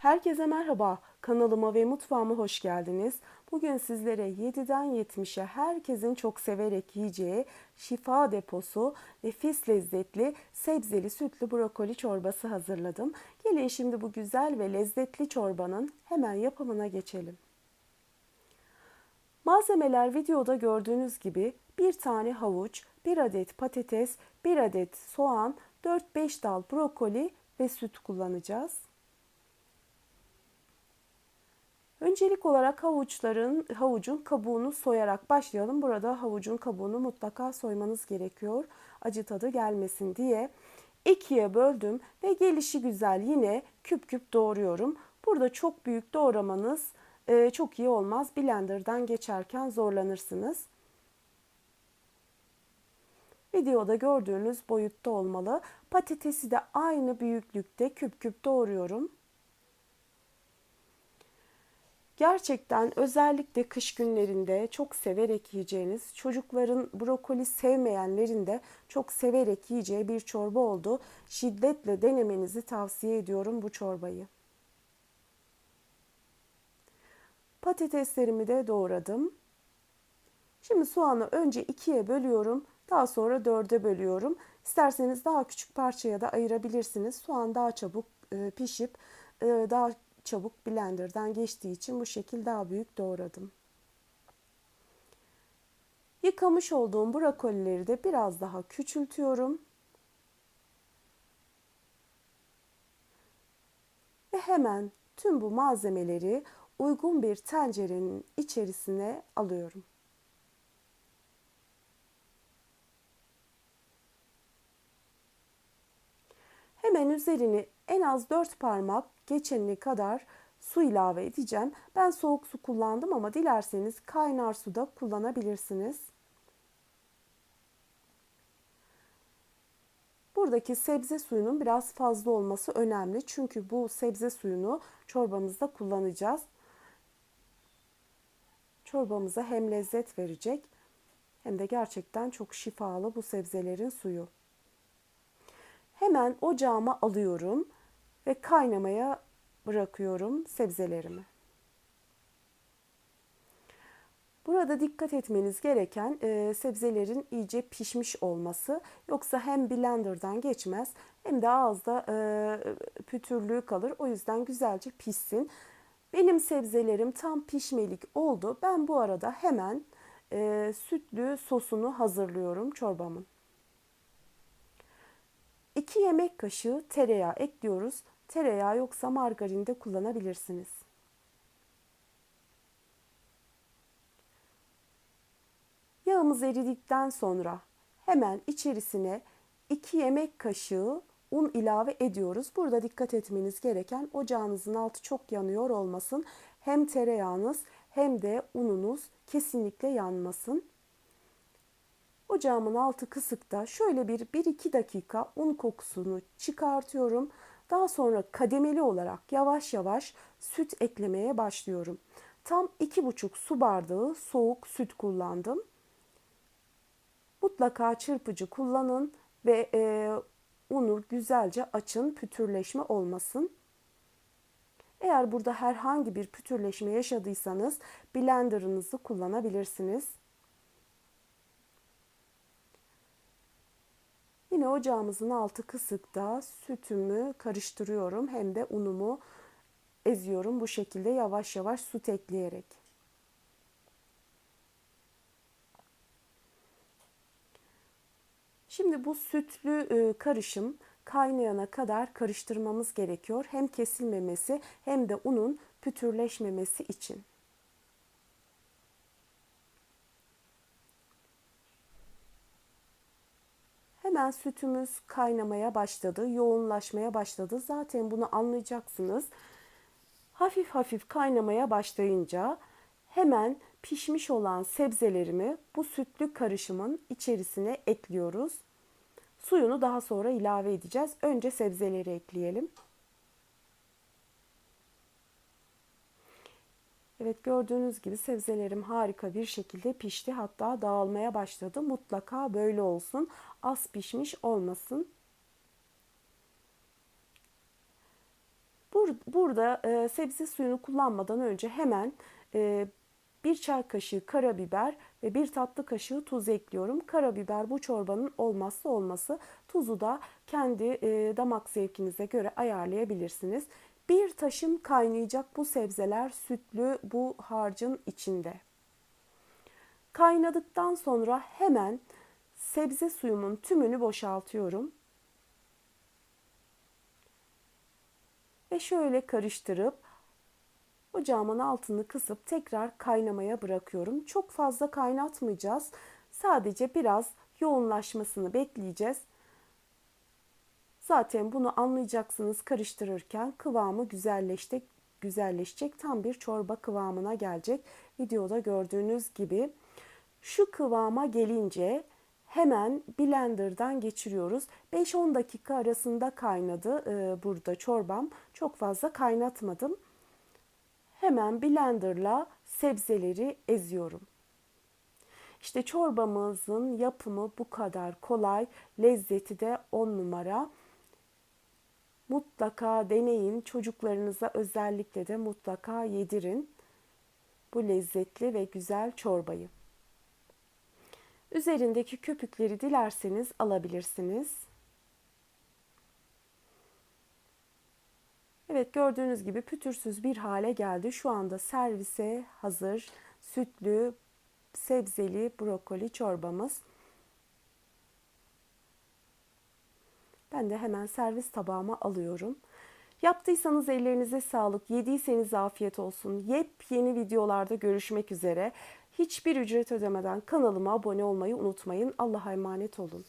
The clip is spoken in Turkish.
Herkese merhaba. Kanalıma ve mutfağıma hoş geldiniz. Bugün sizlere 7'den 70'e herkesin çok severek yiyeceği şifa deposu nefis lezzetli sebzeli sütlü brokoli çorbası hazırladım. Gelin şimdi bu güzel ve lezzetli çorbanın hemen yapımına geçelim. Malzemeler videoda gördüğünüz gibi bir tane havuç, bir adet patates, bir adet soğan, 4-5 dal brokoli ve süt kullanacağız. Öncelik olarak havuçların havucun kabuğunu soyarak başlayalım. Burada havucun kabuğunu mutlaka soymanız gerekiyor. Acı tadı gelmesin diye. ikiye böldüm ve gelişi güzel yine küp küp doğruyorum. Burada çok büyük doğramanız e, çok iyi olmaz. Blender'dan geçerken zorlanırsınız. Videoda gördüğünüz boyutta olmalı. Patatesi de aynı büyüklükte küp küp doğruyorum. Gerçekten özellikle kış günlerinde çok severek yiyeceğiniz, çocukların brokoli sevmeyenlerin de çok severek yiyeceği bir çorba oldu. Şiddetle denemenizi tavsiye ediyorum bu çorbayı. Patateslerimi de doğradım. Şimdi soğanı önce ikiye bölüyorum. Daha sonra dörde bölüyorum. İsterseniz daha küçük parçaya da ayırabilirsiniz. Soğan daha çabuk e, pişip e, daha çabuk blenderdan geçtiği için bu şekil daha büyük doğradım. Yıkamış olduğum brokolileri de biraz daha küçültüyorum. Ve hemen tüm bu malzemeleri uygun bir tencerenin içerisine alıyorum. Hemen üzerini en az 4 parmak geçenine kadar su ilave edeceğim. Ben soğuk su kullandım ama dilerseniz kaynar su da kullanabilirsiniz. Buradaki sebze suyunun biraz fazla olması önemli. Çünkü bu sebze suyunu çorbamızda kullanacağız. Çorbamıza hem lezzet verecek hem de gerçekten çok şifalı bu sebzelerin suyu. Hemen ocağıma alıyorum ve kaynamaya bırakıyorum sebzelerimi. Burada dikkat etmeniz gereken e, sebzelerin iyice pişmiş olması. Yoksa hem blenderdan geçmez hem de ağızda e, pütürlüğü kalır. O yüzden güzelce pişsin. Benim sebzelerim tam pişmelik oldu. Ben bu arada hemen e, sütlü sosunu hazırlıyorum çorbamın. 2 yemek kaşığı tereyağı ekliyoruz. Tereyağı yoksa margarin de kullanabilirsiniz. Yağımız eridikten sonra hemen içerisine 2 yemek kaşığı un ilave ediyoruz. Burada dikkat etmeniz gereken ocağınızın altı çok yanıyor olmasın. Hem tereyağınız hem de ununuz kesinlikle yanmasın. Ocağımın altı kısıkta şöyle bir 1-2 dakika un kokusunu çıkartıyorum. Daha sonra kademeli olarak yavaş yavaş süt eklemeye başlıyorum. Tam 2,5 su bardağı soğuk süt kullandım. Mutlaka çırpıcı kullanın ve e, unu güzelce açın pütürleşme olmasın. Eğer burada herhangi bir pütürleşme yaşadıysanız blenderınızı kullanabilirsiniz. Yine ocağımızın altı kısıkta sütümü karıştırıyorum hem de unumu eziyorum bu şekilde yavaş yavaş süt ekleyerek. Şimdi bu sütlü e, karışım kaynayana kadar karıştırmamız gerekiyor. Hem kesilmemesi hem de unun pütürleşmemesi için. Hemen sütümüz kaynamaya başladı, yoğunlaşmaya başladı. Zaten bunu anlayacaksınız. Hafif hafif kaynamaya başlayınca hemen pişmiş olan sebzelerimi bu sütlü karışımın içerisine ekliyoruz. Suyunu daha sonra ilave edeceğiz. Önce sebzeleri ekleyelim. Evet gördüğünüz gibi sebzelerim harika bir şekilde pişti. Hatta dağılmaya başladı. Mutlaka böyle olsun. Az pişmiş olmasın. Bur- Burada e, sebze suyunu kullanmadan önce hemen e, bir çay kaşığı karabiber ve bir tatlı kaşığı tuz ekliyorum. Karabiber bu çorbanın olmazsa olması. Tuzu da kendi e, damak zevkinize göre ayarlayabilirsiniz. Bir taşım kaynayacak bu sebzeler sütlü bu harcın içinde. Kaynadıktan sonra hemen sebze suyumun tümünü boşaltıyorum. Ve şöyle karıştırıp ocağımın altını kısıp tekrar kaynamaya bırakıyorum. Çok fazla kaynatmayacağız. Sadece biraz yoğunlaşmasını bekleyeceğiz. Zaten bunu anlayacaksınız karıştırırken kıvamı güzelleşecek, güzelleşecek tam bir çorba kıvamına gelecek. Videoda gördüğünüz gibi şu kıvama gelince hemen blenderdan geçiriyoruz. 5-10 dakika arasında kaynadı e, burada çorbam. Çok fazla kaynatmadım. Hemen blenderla sebzeleri eziyorum. İşte çorbamızın yapımı bu kadar kolay. Lezzeti de 10 numara. Mutlaka deneyin. Çocuklarınıza özellikle de mutlaka yedirin bu lezzetli ve güzel çorbayı. Üzerindeki köpükleri dilerseniz alabilirsiniz. Evet gördüğünüz gibi pütürsüz bir hale geldi. Şu anda servise hazır sütlü sebzeli brokoli çorbamız. Ben de hemen servis tabağıma alıyorum. Yaptıysanız ellerinize sağlık, yediyseniz afiyet olsun. Yepyeni videolarda görüşmek üzere. Hiçbir ücret ödemeden kanalıma abone olmayı unutmayın. Allah'a emanet olun.